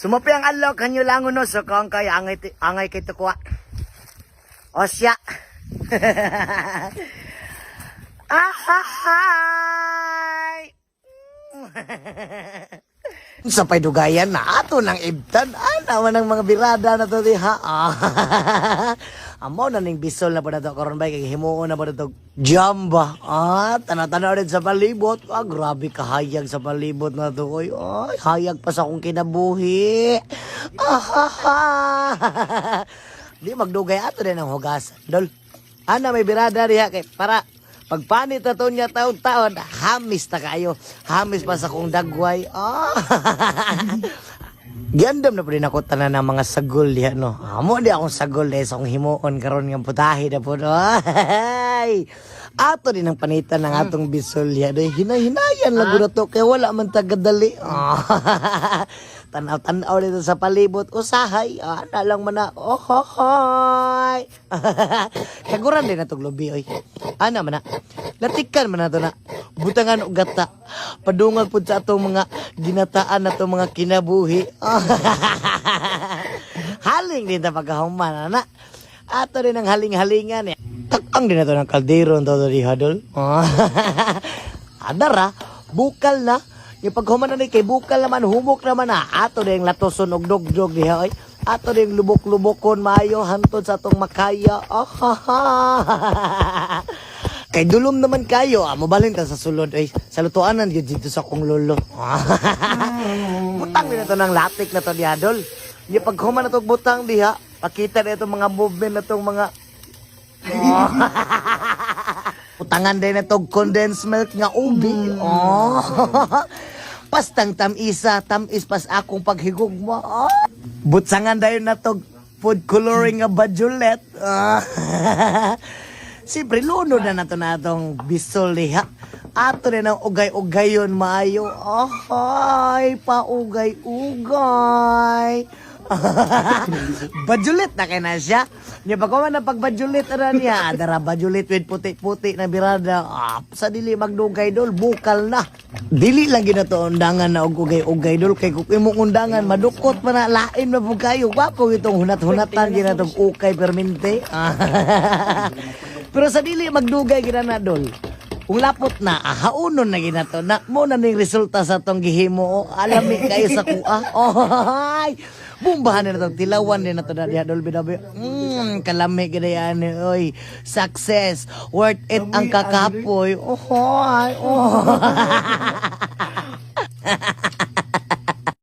Sumapi ang alok kanyo lang no so kung kay angay angay kay tukwa. O siya. Ahahay! sa paydugayan na ato ng ibtan ana man ang mga birada na to diha ah. amo na ning bisol na na to karon bay kay himuon na na to jamba ah tanaw-tanaw rin sa palibot ah grabe kahayag sa palibot na to oy ay hayag pa sa akong kinabuhi ah, di magdugay ato din ang hugasan dol ana may birada diha kay para Pagpanit na to niya taon-taon, hamis na kayo. Hamis pa sa kong dagway. Ah. Giandam na po rin ako tanan ng mga sagol diha no. Amo di akong sagol eh sa akong himuon karon nga putahi na po no. Ay! Ato din ang panitan ng atong bisol diha. Day hinay-hinayan lang gud to kay wala man tagadali. Ah. Tanaw-tanaw dito sa palibot usahay. Ah, na lang man na. Oh, ho, hoy. Kaguran din na to globi oy. Ana man na. Latikan man na na. Butangan og gata. Padungag pud sa atong mga ginataan na mga kinabuhi. Haling din ta pagkahuman na. Ato din ang haling-halingan eh. Takang din na to ng kaldero to to di hadol. Adara, bukal na. Yung paghuman na ni kay bukal naman, humok naman na. Ato din latoson og dogdog diha oy. Ato din lubok-lubokon maayo hantod sa atong makaya. Ah, Kay dulom naman kayo, ah, mabalin ta sa sulod ay sa lutuanan gyud dito sa kong lolo. butang din na to ng latik na to di adol. Yung paghuman na to og butang diha, pakita na itong mga movement na tong mga Utangan din na tog condensed milk nga ubi. Oh. Pastang tamisa, tamis pas akong paghigugma. Oh. Butsangan dayon na tog food coloring nga bajulet. Ah. Siyempre, luno na nato na itong bisol diha. Ato rin ang ugay-ugayon maayo. Ay, paugay-ugay. bajulit na kaya na siya. Niya pa man na pagbajulit na niya. Dara bajulit with puti-puti na birada. Ah, sa dili magdugay dol, bukal na. Dili lang ginato undangan na og ugay-ugay dol. Kay kung imong undangan, madukot pa na lain na po kayo. Wapo itong hunat-hunatan ginatong ukay permente. Pero sa dili magdugay gina na dol. Kung lapot na, ahaunon na ginato na mo na ning resulta sa tong gihimo. Oh, alami kayo sa kuha. Oh, ay. Bumbahan na itong tilawan din na ito na diha dol binabi. Mm, kalami ginayan ni oy. Success. Worth it ang kakapoy. Oh, ay. Oh.